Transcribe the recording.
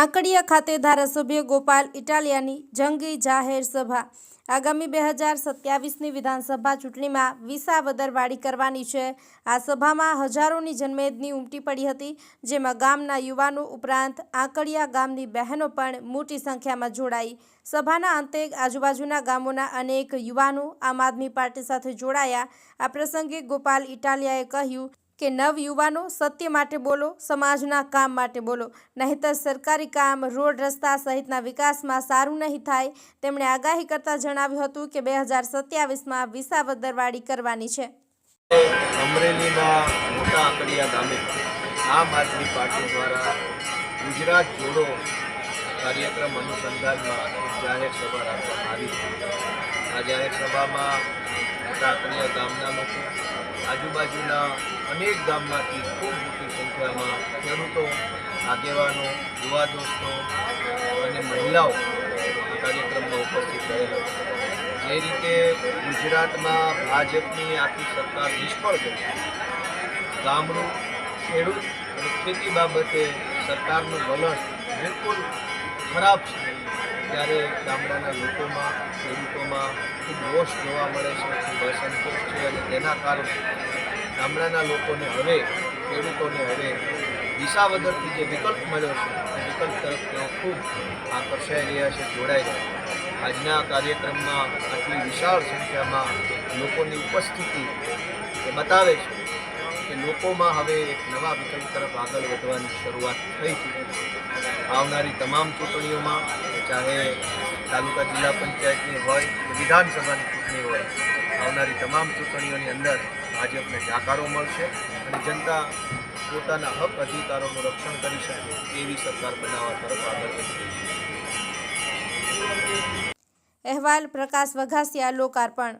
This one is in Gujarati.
આંકડિયા ખાતે ધારાસભ્ય ગોપાલ ઇટાલિયાની જંગી જાહેર સભા. આગામી બે હજાર સત્યાવીસની વિધાનસભા ચૂંટણીમાં વિસાવદર વાડી કરવાની છે. આ સભામાં હજારોની જનમેદની ઉમટી પડી હતી, જેમાં ગામના યુવાનો ઉપરાંત આંકડિયા ગામની બહેનો પણ મોટી સંખ્યામાં જોડાઈ. સભાના અંતે આજુબાજુના ગામોના અનેક યુવાનો આમ આદમી પાર્ટી સાથે જોડાયા. આ પ્રસંગે ગોપાલ ઇટાલિયાએ કહ્યું કે નવયુવાનો સત્ય માટે બોલો, સમાજના કામ માટે બોલો. નહીંતર સરકારી કામ, રોડ રસ્તા સહિતના વિકાસમાં સારું નહીં થાય. તેમણે આગાહી કરતા જણાવ્યું હતું કે બે હજાર સત્યાવીસમાં વિસાવદરવાડી કરવાની છે. કાર્યક્રમ અનુસંધાનમાં જાહેર સભા રાખવામાં આવી. આ જાહેર સભામાં મોટા ગામના લોકો આજુબાજુના અનેક ગામમાંથી ખૂબ મોટી સંખ્યામાં ખેડૂતો, આગેવાનો, યુવા દોસ્તો અને મહિલાઓ કાર્યક્રમમાં ઉપસ્થિત રહેલા જે રીતે ગુજરાતમાં ભાજપની આખી સરકાર નિષ્ફળ ગઈ ગામડું ખેડૂત અને ખેતી બાબતે સરકારનું વલણ બિલકુલ ખરાબ છે. ત્યારે ગામડાના લોકોમાં, ખેડૂતોમાં ખૂબ રોષ જોવા મળે છે, ખૂબ અસંતોષ છે અને તેના કારણે ગામડાના લોકોને હવે, ખેડૂતોને હવે વિસાવદરથી જે વિકલ્પ મળ્યો છે, એ વિકલ્પ તરફ તેઓ ખૂબ આકર્ષાઈ રહ્યા છે, જોડાઈ રહ્યા છે. આજના કાર્યક્રમમાં આટલી વિશાળ સંખ્યામાં લોકોની ઉપસ્થિતિ એ બતાવે છે કે લોકોમાં હવે એક નવા વિકલ્પ તરફ આગળ વધવાની શરૂઆત થઈ છે. આવનારી તમામ ચૂંટણીઓમાં ચાહે તાલુકા જિલ્લા પંચાયતની હોય કે વિધાનસભાની ચૂંટણી હોય, આવનારી તમામ ચૂંટણીઓની અંદર ભાજપને જાકારો મળશે અને જનતા પોતાના હક અધિકારોનું રક્ષણ કરી શકે એવી સરકાર બનાવવા તરફ આગળ અહેવાલ પ્રકાશ વઘાસિયા, લોકાર્પણ.